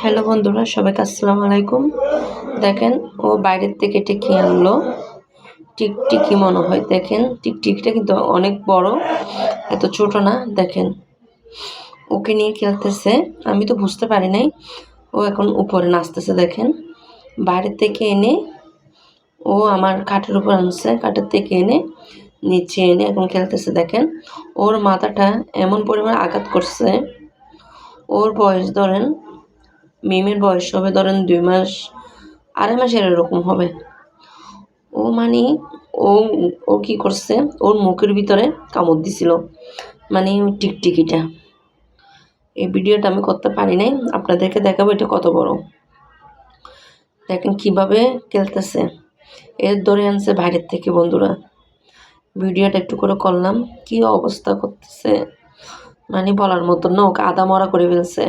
Hello বন্ধুরা, সবাইকে আসসালামু আলাইকুম। দেখেন, ও বাইরের থেকে এটা কি আনলো। টিকটিকি মনে হয়, দেখেন, টিকটিকিটা কিন্তু অনেক বড়, এত ছোট না, দেখেন। ওকে নিয়ে খেলতেছে আমি তো বুঝতে পারি নাই। ও এখন উপরে নাচতেছে, দেখেন। বাইরের থেকে এনে ও আমার কাঠের উপর আনছে কাঠের থেকে এনে নিচে এনে এখন খেলতেছে, দেখেন। ওর মাথাটা এমন পরিমাণ আঘাত করছে, ওর বয়স ধরেন মিমের বয়স হবে ধরেন দুই মাস, আড়াই মাসের এরকম হবে। ও মানে ও ও কি করছে? ওর মুখের ভিতরে কামড় দিছিল। মানে টিকটিকিটা। এই ভিডিওটা আমি করতে পারি নাই, আপনাদেরকে দেখাবো এটা কত বড়। দেখেন কীভাবে খেলতেছে। এর ধরে আনছে বাইরের থেকে বন্ধুরা। ভিডিওটা একটু করে করলাম, কি অবস্থা করতেছে। মানে বলার মতন না, ওকে আদা মরা করে ফেলছে।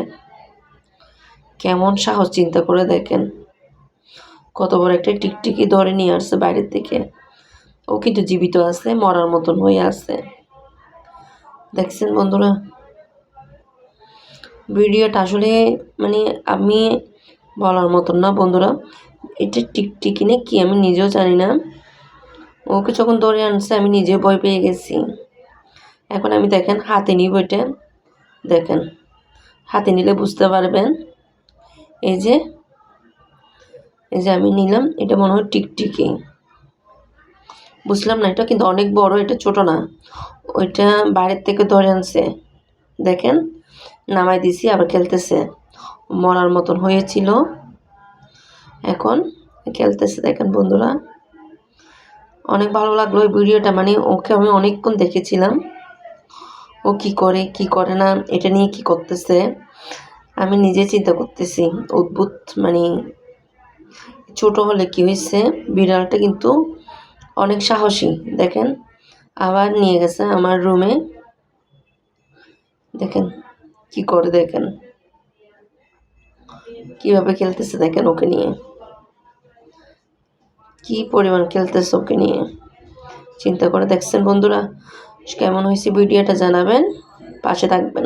কেমন সাহস চিন্তা করে দেখেন। কত বড় একটা টিকটিকি ধরে নিয়ে আসছে বাইরের থেকে ও কিন্তু জীবিত আছে, মরার মতন হয়ে আছে। দেখছেন বন্ধুরা? ভিডিওটা আসলে মানে আমি বলার মতন না বন্ধুরা। এটা টিকটিকি না কি আমি নিজেও জানি না। ওকে যখন ধরে আনছে, আমি নিজে ভয় পেয়ে গেছি। এখন আমি দেখেন হাতে নিব এটা। দেখেন, হাতে নিলে বুঝতে পারবেন। এই যে এই যে আমি নিলাম, এটা মনে হয় টিকটিকি। বুঝলাম না, এটা কিন্তু অনেক বড়, এটা ছোট না। ওইটা বাইরের থেকে ধরে আনছে। দেখেন, নামাই দিছি, আবার খেলতেছে। মরার মতন হয়েছিল। এখন খেলতেছে, দেখেন বন্ধুরা। অনেক ভালো লাগল ওই ভিডিওটা মানে ওকে আমি অনেকক্ষণ দেখেছিলাম। ও কি করে কি করে না, এটা নিয়ে কি করতেছে। আমি নিজে চিন্তা করতেছি, অদ্ভুত মানে ছোট হলে কি হয়েছে? বিড়ালটা কিন্তু অনেক সাহসী, দেখেন। আবার নিয়ে গেছে আমার রুমে দেখেন কি করে দেখেন। কীভাবে খেলতেছে দেখেন ওকে নিয়ে। কি পরিমাণ খেলতেছে ওকে নিয়ে। চিন্তা করে দেখছেন বন্ধুরা। কেমন হয়েছে ভিডিওটা জানাবেন, পাশে থাকবেন।